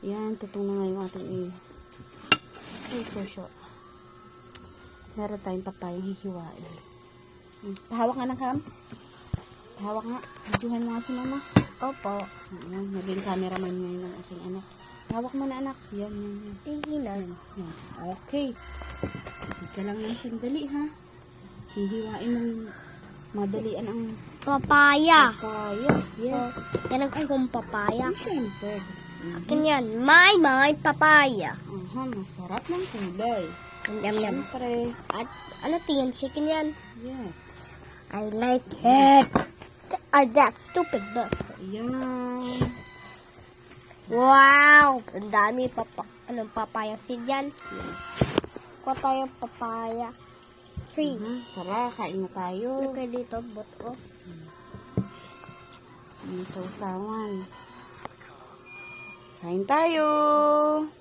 Yan, tutong na nga yung ating i... Ay, pusyo. Meron tayong papayang hihiwain. Hmm. Pahawak nga ng cam. Pahawak nga. Videohan mo nga si mama. Opo. Ayan, naging cameraman ngayon ng aking anak. Hawak mo na anak. Yan, yan, yan. Sige na. Yan. Okay. Hindi ka lang ng sandali ha. Hihiwain ng madalian ang Papaya. papaya. Yes. Yan ang kong papaya. Ay, syempre. Akin yan. My, my papaya. Aha, masarap ng kulay. Yum, yum. Syempre. At ano tingin chicken yan? Yes. I like it. Ah, that stupid duck. Ayan. Wow! Ang dami papa anong papaya seed yan. Yes. Kuha tayo papaya. Three. Mhm. Tara, kain na tayo. Look dito, buto. May sausawan. Kain tayo.